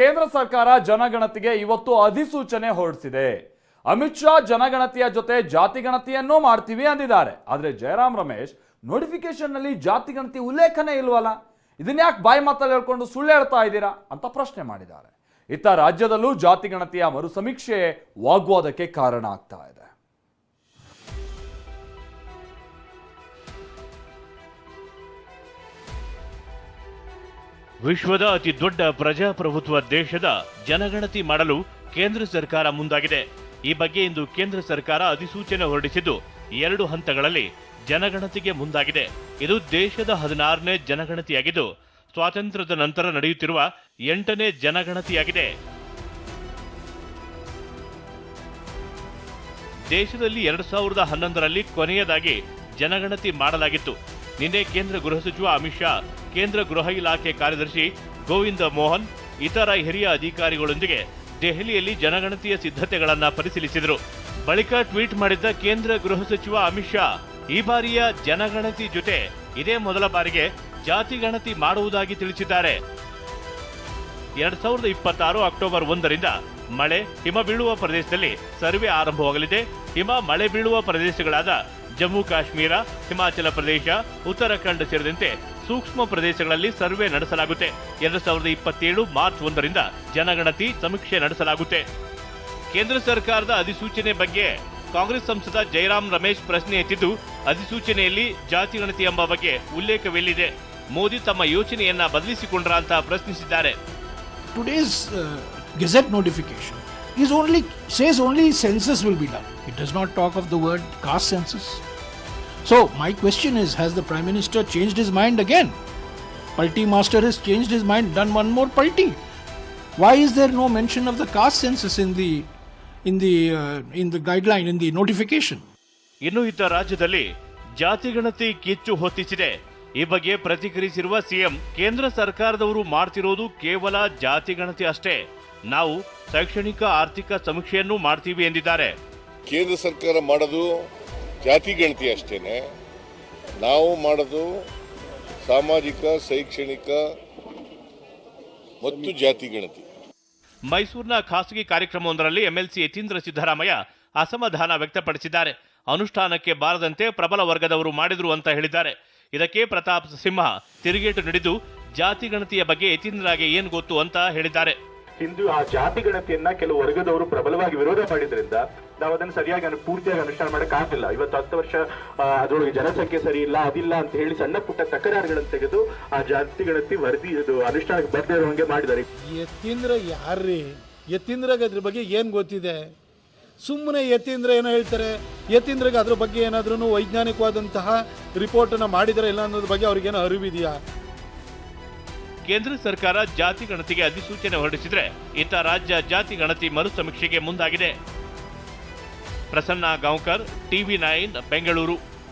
ಕೇಂದ್ರ ಸರ್ಕಾರ ಜನಗಣತಿಗೆ ಇವತ್ತು ಅಧಿಸೂಚನೆ ಹೊರಡಿಸಿದೆ. ಅಮಿತ್ ಶಾ ಜನಗಣತಿಯ ಜೊತೆ ಜಾತಿ ಗಣತಿಯನ್ನೂ ಮಾಡ್ತೀವಿ ಅಂದಿದ್ದಾರೆ. ಆದ್ರೆ ಜಯರಾಮ್ ರಮೇಶ್ ನೋಟಿಫಿಕೇಶನ್ನಲ್ಲಿ ಜಾತಿ ಗಣತಿ ಉಲ್ಲೇಖನೇ ಇಲ್ವಲ್ಲ? ಇದನ್ನ ಯಾಕೆ ಬಾಯಿ ಮಾತಲ್ಲಿ ಹೇಳ್ಕೊಂಡು ಸುಳ್ಳು ಹೇಳ್ತಾ ಇದ್ದೀರಾ ಅಂತ ಪ್ರಶ್ನೆ ಮಾಡಿದ್ದಾರೆ. ಇತ್ತ ರಾಜ್ಯದಲ್ಲೂ ಜಾತಿ ಗಣತಿಯ ಮರು ಸಮೀಕ್ಷೆ ವಾಗ್ವಾದಕ್ಕೆ ಕಾರಣ ಆಗ್ತಾ ಇದೆ. ವಿಶ್ವದ ಅತಿ ದೊಡ್ಡ ಪ್ರಜಾಪ್ರಭುತ್ವ ದೇಶದ ಜನಗಣತಿ ಮಾಡಲು ಕೇಂದ್ರ ಸರ್ಕಾರ ಮುಂದಾಗಿದೆ. ಈ ಬಗ್ಗೆ ಇಂದು ಕೇಂದ್ರ ಸರ್ಕಾರ ಅಧಿಸೂಚನೆ ಹೊರಡಿಸಿದ್ದು, ಎರಡು ಹಂತಗಳಲ್ಲಿ ಜನಗಣತಿಗೆ ಮುಂದಾಗಿದೆ. ಇದು ದೇಶದ ಹದಿನಾರನೇ ಜನಗಣತಿಯಾಗಿದ್ದು, ಸ್ವಾತಂತ್ರ್ಯದ ನಂತರ ನಡೆಯುತ್ತಿರುವ ಎಂಟನೇ ಜನಗಣತಿಯಾಗಿದೆ. ದೇಶದಲ್ಲಿ ಎರಡು ಸಾವಿರದ ಹನ್ನೊಂದರಲ್ಲಿ ಕೊನೆಯದಾಗಿ ಜನಗಣತಿ ಮಾಡಲಾಗಿತ್ತು. ನಿನ್ನೆ ಕೇಂದ್ರ ಗೃಹ ಸಚಿವ ಅಮಿತ್ ಶಾ ಕೇಂದ್ರ ಗೃಹ ಇಲಾಖೆ ಕಾರ್ಯದರ್ಶಿ ಗೋವಿಂದ ಮೋಹನ್, ಇತರ ಹಿರಿಯ ಅಧಿಕಾರಿಗಳೊಂದಿಗೆ ದೆಹಲಿಯಲ್ಲಿ ಜನಗಣತಿಯ ಸಿದ್ಧತೆಗಳನ್ನು ಪರಿಶೀಲಿಸಿದರು. ಬಳಿಕ ಟ್ವೀಟ್ ಮಾಡಿದ್ದ ಕೇಂದ್ರ ಗೃಹ ಸಚಿವ ಅಮಿತ್ ಶಾ, ಈ ಬಾರಿಯ ಜನಗಣತಿ ಜೊತೆ ಇದೇ ಮೊದಲ ಬಾರಿಗೆ ಜಾತಿ ಗಣತಿ ಮಾಡುವುದಾಗಿ ತಿಳಿಸಿದ್ದಾರೆ. ಎರಡ್ ಸಾವಿರದ ಇಪ್ಪತ್ತಾರು ಅಕ್ಟೋಬರ್ ಒಂದರಿಂದ ಮಳೆ, ಹಿಮ ಬೀಳುವ ಪ್ರದೇಶದಲ್ಲಿ ಸರ್ವೆ ಆರಂಭವಾಗಲಿದೆ. ಹಿಮ, ಮಳೆ ಬೀಳುವ ಪ್ರದೇಶಗಳಾದ ಜಮ್ಮು ಕಾಶ್ಮೀರ, ಹಿಮಾಚಲ ಪ್ರದೇಶ, ಉತ್ತರಾಖಂಡ್ ಸೇರಿದಂತೆ ಸೂಕ್ಷ್ಮ ಪ್ರದೇಶಗಳಲ್ಲಿ ಸರ್ವೆ ನಡೆಸಲಾಗುತ್ತೆ. ಎರಡು ಸಾವಿರದ ಇಪ್ಪತ್ತೇಳು ಮಾರ್ಚ್ ಒಂದರಿಂದ ಜನಗಣತಿ ಸಮೀಕ್ಷೆ ನಡೆಸಲಾಗುತ್ತೆ. ಕೇಂದ್ರ ಸರ್ಕಾರದ ಅಧಿಸೂಚನೆ ಬಗ್ಗೆ ಕಾಂಗ್ರೆಸ್ ಸಂಸದ ಜಯರಾಮ್ ರಮೇಶ್ ಪ್ರಶ್ನೆ ಎತ್ತಿದ್ದು ಅಧಿಸೂಚನೆಯಲ್ಲಿ ಜಾತಿ ಗಣತಿ ಎಂಬ ಬಗ್ಗೆ ಉಲ್ಲೇಖವಿಲ್ಲಿದೆ. ಮೋದಿ ತಮ್ಮ ಯೋಚನೆಯನ್ನ ಬದಲಿಸಿಕೊಂಡ್ರ ಅಂತ ಪ್ರಶ್ನಿಸಿದ್ದಾರೆ. Today's uh, gazette notification is only says only census will be done. It does not talk of the word census. So my question is has the prime minister changed his mind again Palti master has changed his mind done one more Palti why is there no mention of the caste census in the in the uh, in the guideline in the notification ಇನ್ನು ಇದ್ದ ರಾಜ್ಯದಲ್ಲಿ ಜಾತಿ ಗಣತಿ ಕಿಚ್ಚು ಹೊತ್ತಿಸಿದೆ ಈ ಬಗ್ಗೆ ಪ್ರತಿಕ್ರಿಯಿಸಿರುವ CM ಕೇಂದ್ರ ಸರ್ಕಾರದವರು ಮಾಡ್ತಿರೋದು ಕೇವಲ ಜಾತಿ ಗಣತಿ ಅಷ್ಟೇ ನಾವು ಶೈಕ್ಷಣಿಕ ಆರ್ಥಿಕ ಸಮೀಕ್ಷೆಯನ್ನು ಮಾಡ್ತೀವಿ ಎಂದಿದ್ದಾರೆ ಕೇಂದ್ರ ಸರ್ಕಾರ ಮಾಡೋದು ಜಾತಿ ಗಣತಿ ಅಷ್ಟೇನೆ. ನಾವು ಮಾಡೋದು ಸಾಮಾಜಿಕ, ಶೈಕ್ಷಣಿಕ ಮತ್ತು ಜಾತಿ ಗಣತಿ. ಮೈಸೂರಿನ ಖಾಸಗಿ ಕಾರ್ಯಕ್ರಮವೊಂದರಲ್ಲಿ ಎಂಎಲ್ಸಿ ಯತೀಂದ್ರ ಸಿದ್ದರಾಮಯ್ಯ ಅಸಮಾಧಾನ ವ್ಯಕ್ತಪಡಿಸಿದ್ದಾರೆ. ಅನುಷ್ಠಾನಕ್ಕೆ ಬಾರದಂತೆ ಪ್ರಬಲ ವರ್ಗದವರು ಮಾಡಿದರು ಅಂತ ಹೇಳಿದ್ದಾರೆ. ಇದಕ್ಕೆ ಪ್ರತಾಪ್ ಸಿಂಹ ತಿರುಗೇಟು ನೀಡಿದ್ದು ಜಾತಿ ಗಣತಿಯ ಬಗ್ಗೆ ಯತೀಂದ್ರಗೆ ಏನು ಗೊತ್ತು ಅಂತ ಹೇಳಿದ್ದಾರೆ. ಹಿಂದೂ ಆ ಜಾತಿ ಗಣತಿಯನ್ನ ಕೆಲವು ವರ್ಗದವರು ಪ್ರಬಲವಾಗಿ ವಿರೋಧ ಮಾಡಿದ್ರಿಂದ ನಾವು ಅದನ್ನು ಸರಿಯಾಗಿ ಪೂರ್ತಿಯಾಗಿ ಅನುಷ್ಠಾನ ಮಾಡಕ್ ಆಗಿಲ್ಲ ಇವತ್ತು ಹತ್ತು ವರ್ಷ ಅದ್ರೊಳಗೆ ಜನಸಂಖ್ಯೆ ಸರಿ ಇಲ್ಲ, ಅದಿಲ್ಲ ಅಂತ ಹೇಳಿ ಸಣ್ಣ ಪುಟ್ಟ ತಕರಾರುಗಳನ್ನು ತೆಗೆದು ಆ ಜಾತಿ ಗಣತಿ ವರದಿ, ಇದು ಅನುಷ್ಠಾನಕ್ಕೆ ಬರ್ದೇ ಇರುವಂಗೆ ಮಾಡಿದ್ದಾರೆ. ಯತೀಂದ್ರ ಯಾರ್ರಿ? ಯತೀಂದ್ರಗ ಅದ್ರ ಬಗ್ಗೆ ಏನು ಗೊತ್ತಿದೆ? ಸುಮ್ಮನೆ ಯತೀಂದ್ರ ಏನೋ ಹೇಳ್ತಾರೆ. ಯತೀಂದ್ರಗೆ ಅದ್ರ ಬಗ್ಗೆ ಏನಾದ್ರೂ ವೈಜ್ಞಾನಿಕವಾದಂತಹ ರಿಪೋರ್ಟನ್ನು ಮಾಡಿದರೆ ಇಲ್ಲ ಅನ್ನೋದ್ರ ಬಗ್ಗೆ ಅವ್ರಿಗೇನೋ ಅರಿವಿದೆಯಾ? ಕೇಂದ್ರ ಸರ್ಕಾರ ಜಾತಿ ಗಣತಿಗೆ ಅಧಿಸೂಚನೆ ಹೊರಡಿಸಿದರೆ ಇತ್ತ ರಾಜ್ಯ ಜಾತಿ ಗಣತಿ ಮರು ಸಮೀಕ್ಷೆಗೆ ಮುಂದಾಗಿದೆ. Prasanna Gaonkar, TV nine, Bengaluru.